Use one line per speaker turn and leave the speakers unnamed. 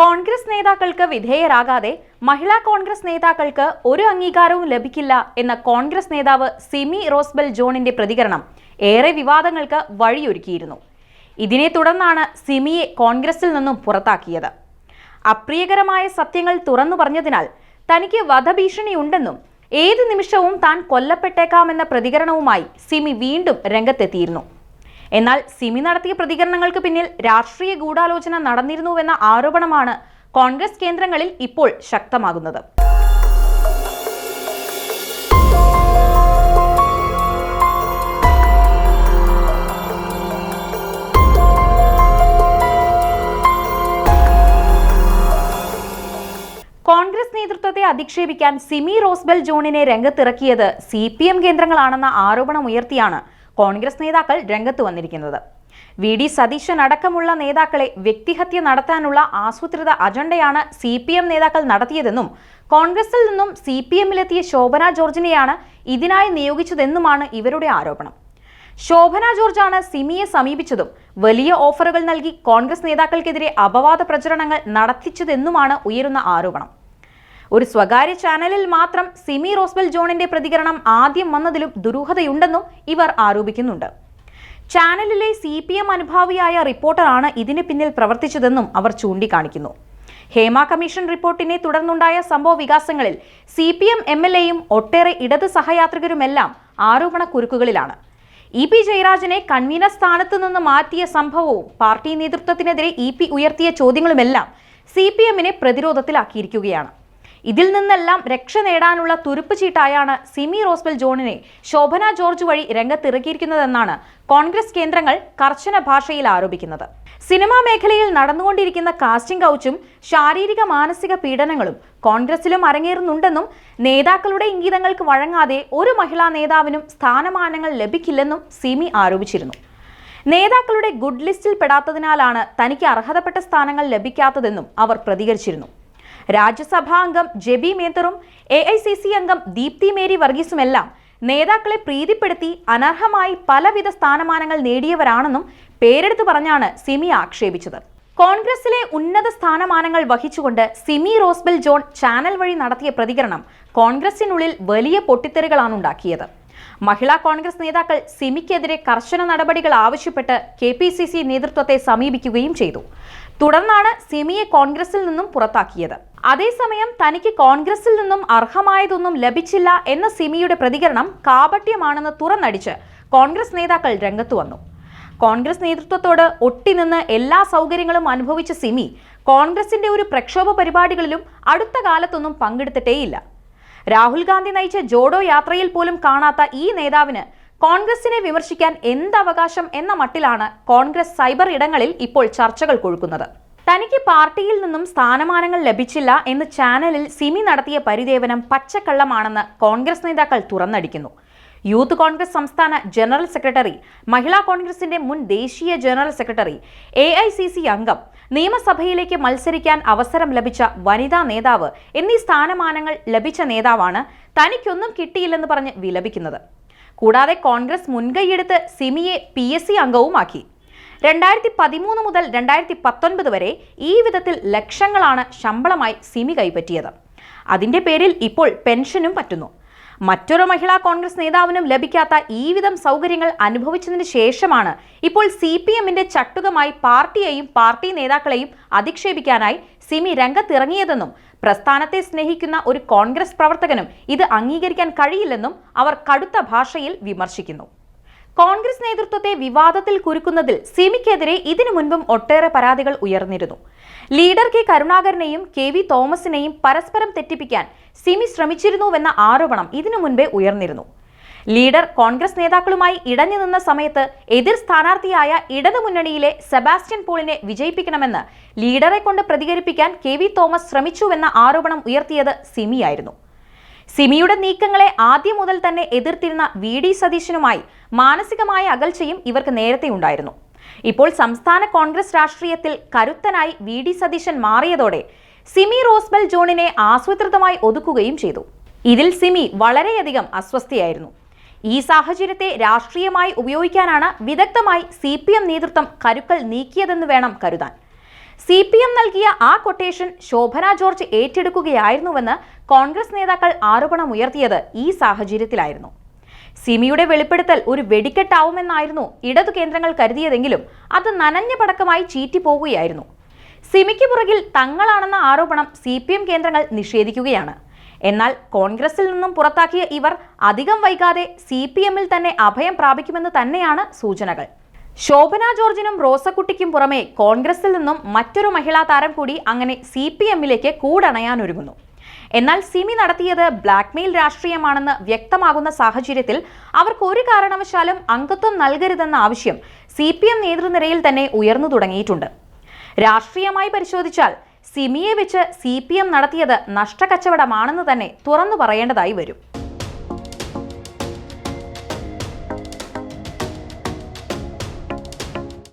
കോൺഗ്രസ് നേതാക്കൾക്ക് വിധേയരാകാതെ മഹിളാ കോൺഗ്രസ് നേതാക്കൾക്ക് ഒരു അംഗീകാരവും ലഭിക്കില്ല എന്ന കോൺഗ്രസ് നേതാവ് സിമി റോസ്ബെൽ ജോണിന്റെ പ്രതികരണം ഏറെ വിവാദങ്ങൾക്ക് വഴിയൊരുക്കിയിരുന്നു. ഇതിനെ തുടർന്നാണ് സിമിയെ കോൺഗ്രസിൽ നിന്നും പുറത്താക്കിയത്. അപ്രിയകരമായ സത്യങ്ങൾ തുറന്നു പറഞ്ഞതിനാൽ തനിക്ക് വധഭീഷണിയുണ്ടെന്നും ഏത് നിമിഷവും താൻ കൊല്ലപ്പെട്ടേക്കാമെന്ന പ്രതികരണവുമായി സിമി വീണ്ടും രംഗത്തെത്തിയിരുന്നു. എന്നാൽ സിമി നടത്തിയ പ്രതികരണങ്ങൾക്ക് പിന്നിൽ രാഷ്ട്രീയ ഗൂഢാലോചന നടന്നിരുന്നുവെന്ന ആരോപണമാണ് കോൺഗ്രസ് കേന്ദ്രങ്ങളിൽ ഇപ്പോൾ ശക്തമാകുന്നത്. കോൺഗ്രസ് നേതൃത്വത്തെ അധിക്ഷേപിക്കാൻ സിമി റോസ്ബെൽ ജോണിനെ രംഗത്തിറക്കിയത് സി പി എം കേന്ദ്രങ്ങളാണെന്ന ആരോപണം ഉയർത്തിയാണ് കോൺഗ്രസ് നേതാക്കൾ രംഗത്ത് വന്നിരിക്കുന്നത്. വി. ഡി. സതീശൻ അടക്കമുള്ള നേതാക്കളെ വ്യക്തിഹത്യ നടത്താനുള്ള ആസൂത്രിത അജണ്ടയാണ് സി പി എം നേതാക്കൾ നടത്തിയതെന്നും കോൺഗ്രസിൽ നിന്നും സി പി എമ്മിലെത്തിയ ശോഭന ജോർജിനെയാണ് ഇതിനായി നിയോഗിച്ചതെന്നുമാണ് ഇവരുടെ ആരോപണം. ശോഭന ജോർജാണ് സിമിയെ സമീപിച്ചതും വലിയ ഓഫറുകൾ നൽകി കോൺഗ്രസ് നേതാക്കൾക്കെതിരെ അപവാദ പ്രചരണങ്ങൾ നടത്തിച്ചതെന്നുമാണ് ഉയരുന്ന ആരോപണം. ഒരു സ്വകാര്യ ചാനലിൽ മാത്രം സിമി റോസ്ബൽ ജോണിന്റെ പ്രതികരണം ആദ്യം വന്നതിലും ദുരൂഹതയുണ്ടെന്നും ഇവർ ആരോപിക്കുന്നുണ്ട്. ചാനലിലെ സി പി എം അനുഭാവിയായ റിപ്പോർട്ടറാണ് ഇതിന് പിന്നിൽ പ്രവർത്തിച്ചതെന്നും അവർ ചൂണ്ടിക്കാണിക്കുന്നു. ഹേമ കമ്മീഷൻ റിപ്പോർട്ടിനെ തുടർന്നുണ്ടായ സംഭവ വികാസങ്ങളിൽ C P M M L എയും ഒട്ടേറെ ഇടത് സഹയാത്രികരുമെല്ലാം ആരോപണ കുരുക്കുകളിലാണ്. ഇ പി ജയരാജനെ കൺവീനർ സ്ഥാനത്ത് നിന്ന് മാറ്റിയ സംഭവവും പാർട്ടി നേതൃത്വത്തിനെതിരെ ഇ പി ഉയർത്തിയ ചോദ്യങ്ങളുമെല്ലാം സി പി എമ്മിനെ പ്രതിരോധത്തിലാക്കിയിരിക്കുകയാണ്. ഇതിൽ നിന്നെല്ലാം രക്ഷ നേടാനുള്ള തുരുപ്പ് ചീട്ടായാണ് സിമി റോസ്ബൽ ജോണിനെ ശോഭന ജോർജ് വഴി രംഗത്തിറക്കിയിരിക്കുന്നതെന്നാണ് കോൺഗ്രസ് കേന്ദ്രങ്ങൾ കർശന ഭാഷയിൽ ആരോപിക്കുന്നത്. സിനിമാ മേഖലയിൽ നടന്നുകൊണ്ടിരിക്കുന്ന കാസ്റ്റിംഗ് കൗച്ചും ശാരീരിക മാനസിക പീഡനങ്ങളും കോൺഗ്രസിലും അരങ്ങേറുന്നുണ്ടെന്നും നേതാക്കളുടെ ഇംഗിതങ്ങൾക്ക് വഴങ്ങാതെ ഒരു മഹിളാ നേതാവിനും സ്ഥാനമാനങ്ങൾ ലഭിക്കില്ലെന്നും സിമി ആരോപിച്ചിരുന്നു. നേതാക്കളുടെ ഗുഡ് ലിസ്റ്റിൽ പെടാത്തതിനാലാണ് തനിക്ക് അർഹതപ്പെട്ട സ്ഥാനങ്ങൾ ലഭിക്കാത്തതെന്നും അവർ പ്രതികരിച്ചിരുന്നു. രാജ്യസഭാ അംഗം ജെബി മേത്തറും എ ഐ സി സി അംഗം ദീപ്തി മേരി വർഗീസുമെല്ലാം നേതാക്കളെ പ്രീതിപ്പെടുത്തി അനർഹമായി പലവിധ സ്ഥാനമാനങ്ങൾ നേടിയവരാണെന്നും പേരെടുത്തു പറഞ്ഞാണ് സിമി ആക്ഷേപിച്ചത്. കോൺഗ്രസിലെ ഉന്നത സ്ഥാനമാനങ്ങൾ വഹിച്ചുകൊണ്ട് സിമി റോസ്ബെൽ ജോൺ ചാനൽ വഴി നടത്തിയ പ്രതികരണം കോൺഗ്രസിനുള്ളിൽ വലിയ പൊട്ടിത്തെറികളാണ് ഉണ്ടാക്കിയത്. മഹിളാ കോൺഗ്രസ് നേതാക്കൾ സിമിക്കെതിരെ കർശന നടപടികൾ ആവശ്യപ്പെട്ട് കെ പി സി സി നേതൃത്വത്തെ സമീപിക്കുകയും ചെയ്തു. തുടർന്നാണ് സിമിയെ കോൺഗ്രസിൽ നിന്നും പുറത്താക്കിയത്. അതേസമയം തനിക്ക് കോൺഗ്രസിൽ നിന്നും അർഹമായതൊന്നും ലഭിച്ചില്ല എന്ന സിമിയുടെ പ്രതികരണം കാപട്യമാണെന്ന് തുറന്നടിച്ച് കോൺഗ്രസ് നേതാക്കൾ രംഗത്തു വന്നു. കോൺഗ്രസ് നേതൃത്വത്തോട് ഒട്ടിനിന്ന് എല്ലാ സൗകര്യങ്ങളും അനുഭവിച്ച സിമി കോൺഗ്രസിന്റെ ഒരു പ്രക്ഷോഭ പരിപാടികളിലും അടുത്ത കാലത്തൊന്നും പങ്കെടുത്തിട്ടേയില്ല. രാഹുൽ ഗാന്ധി നയിച്ച ജോഡോ യാത്രയിൽ പോലും കാണാത്ത ഈ നേതാവിന് കോൺഗ്രസിനെ വിമർശിക്കാൻ എന്ത് അവകാശം എന്ന മട്ടിലാണ് കോൺഗ്രസ് സൈബർ ഇടങ്ങളിൽ ഇപ്പോൾ ചർച്ചകൾ കൊഴുക്കുന്നത്. തനിക്ക് പാർട്ടിയിൽ നിന്നും സ്ഥാനമാനങ്ങൾ ലഭിച്ചില്ല എന്ന് ചാനലിൽ സിമി നടത്തിയ പരിദേവനം പച്ചക്കള്ളമാണെന്ന് കോൺഗ്രസ് നേതാക്കൾ തുറന്നടിക്കുന്നു. യൂത്ത് കോൺഗ്രസ് സംസ്ഥാന ജനറൽ സെക്രട്ടറി മഹിളാ കോൺഗ്രസിന്റെ മുൻ ദേശീയ ജനറൽ സെക്രട്ടറി എ അംഗം നിയമസഭയിലേക്ക് മത്സരിക്കാൻ അവസരം ലഭിച്ച വനിതാ നേതാവ് എന്നീ സ്ഥാനമാനങ്ങൾ ലഭിച്ച നേതാവാണ് തനിക്കൊന്നും കിട്ടിയില്ലെന്ന് പറഞ്ഞ് വിലപിക്കുന്നത്. കൂടാതെ കോൺഗ്രസ് മുൻകൈയെടുത്ത് സിമിയെ പി എസ് സി അംഗവുമാക്കി. രണ്ടായിരത്തി പതിമൂന്ന് മുതൽ രണ്ടായിരത്തി പത്തൊൻപത് വരെ ഈ വിധത്തിൽ ലക്ഷങ്ങളാണ് ശമ്പളമായി സിമി കൈപ്പറ്റിയത്. അതിന്റെ പേരിൽ ഇപ്പോൾ പെൻഷനും പറ്റുന്നു. മറ്റൊരു മഹിളാ കോൺഗ്രസ് നേതാവിനും ലഭിക്കാത്ത ഈ വിധം സൗകര്യങ്ങൾ അനുഭവിച്ചതിന് ശേഷമാണ് ഇപ്പോൾ സി പി എമ്മിന്റെ ചട്ടുകമായി പാർട്ടിയെയും പാർട്ടി നേതാക്കളെയും അധിക്ഷേപിക്കാനായി സിമി രംഗത്തിറങ്ങിയതെന്നും പ്രസ്ഥാനത്തെ സ്നേഹിക്കുന്ന ഒരു കോൺഗ്രസ് പ്രവർത്തകനും ഇത് അംഗീകരിക്കാൻ കഴിയില്ലെന്നും അവർ കടുത്ത ഭാഷയിൽ വിമർശിക്കുന്നു. കോൺഗ്രസ് നേതൃത്വത്തെ വിവാദത്തിൽ കുരുക്കുന്നതിൽ സിമിക്കെതിരെ ഇതിനു മുൻപും ഒട്ടേറെ പരാതികൾ ഉയർന്നിരുന്നു. ലീഡർ കെ കരുണാകരനെയും കെ വി തോമസിനെയും പരസ്പരം തെറ്റിപ്പിക്കാൻ സിമി ശ്രമിച്ചിരുന്നുവെന്ന ആരോപണം ഇതിനു മുൻപേ ഉയർന്നിരുന്നു. ലീഡർ കോൺഗ്രസ് നേതാക്കളുമായി ഇടഞ്ഞു നിന്ന സമയത്ത് എതിർ സ്ഥാനാർത്ഥിയായ ഇടതുമുന്നണിയിലെ സെബാസ്റ്റ്യൻ പോളിനെ വിജയിപ്പിക്കണമെന്ന് ലീഡറെ കൊണ്ട് പ്രതികരിപ്പിക്കാൻ കെ വി തോമസ് ശ്രമിച്ചുവെന്ന ആരോപണം ഉയർത്തിയത് സിമിയായിരുന്നു. സിമിയുടെ നീക്കങ്ങളെ ആദ്യം മുതൽ തന്നെ എതിർത്തിരുന്ന വി ഡി സതീശനുമായി മാനസികമായ അകൽച്ചയും ഇവർക്ക് നേരത്തെ ഉണ്ടായിരുന്നു. ഇപ്പോൾ സംസ്ഥാന കോൺഗ്രസ് രാഷ്ട്രീയത്തിൽ കരുത്തനായി വി ഡി സതീശൻ മാറിയതോടെ സിമി റോസ്ബൽ ജോണിനെ ആസൂത്രിതമായി ഒതുക്കുകയും ചെയ്തു. ഇതിൽ സിമി വളരെയധികം അസ്വസ്ഥയായിരുന്നു. ഈ സാഹചര്യത്തെ രാഷ്ട്രീയമായി ഉപയോഗിക്കാനാണ് വിദഗ്ധമായി സി പി എം നേതൃത്വം കരുക്കൾ നീക്കിയതെന്ന് വേണം കരുതാൻ. സി പി എം നൽകിയ ആ കൊട്ടേഷൻ ശോഭന ജോർജ് ഏറ്റെടുക്കുകയായിരുന്നുവെന്ന് കോൺഗ്രസ് നേതാക്കൾ ആരോപണമുയർത്തിയത് ഈ സാഹചര്യത്തിലായിരുന്നു. സിമിയുടെ വെളിപ്പെടുത്തൽ ഒരു വെടിക്കെട്ടാവുമെന്നായിരുന്നു ഇടതു കേന്ദ്രങ്ങൾ കരുതിയതെങ്കിലും അത് നനഞ്ഞ പടക്കമായി ചീറ്റിപ്പോകുകയായിരുന്നു സിമിക്ക് പുറകിൽ തങ്ങളാണെന്ന ആരോപണം സി കേന്ദ്രങ്ങൾ നിഷേധിക്കുകയാണ്. എന്നാൽ കോൺഗ്രസിൽ നിന്നും പുറത്താക്കിയ ഇവർ അധികം വൈകാതെ സി പി എമ്മിൽ തന്നെ അഭയം പ്രാപിക്കുമെന്ന് തന്നെയാണ് സൂചനകൾ. ശോഭന ജോർജിനും റോസക്കുട്ടിക്കും പുറമെ കോൺഗ്രസിൽ നിന്നും മറ്റൊരു മഹിളാ താരം കൂടി അങ്ങനെ സി പി എമ്മിലേക്ക് കൂടണയാനൊരുങ്ങുന്നു. എന്നാൽ സിമി നടത്തിയത് ബ്ലാക്ക്മെയിൽ രാഷ്ട്രീയമാണെന്ന് വ്യക്തമാകുന്ന സാഹചര്യത്തിൽ അവർക്ക് ഒരു കാരണവശാലും അംഗത്വം നൽകരുതെന്ന ആവശ്യം സി പി എം നേതൃനിരയിൽ തന്നെ ഉയർന്നു തുടങ്ങിയിട്ടുണ്ട്. രാഷ്ട്രീയമായി പരിശോധിച്ചാൽ സിമിയെ വെച്ച് സി പി എം നടത്തിയത് നഷ്ടക്കച്ചവടമാണെന്ന് തന്നെ തുറന്നു പറയേണ്ടതായി വരും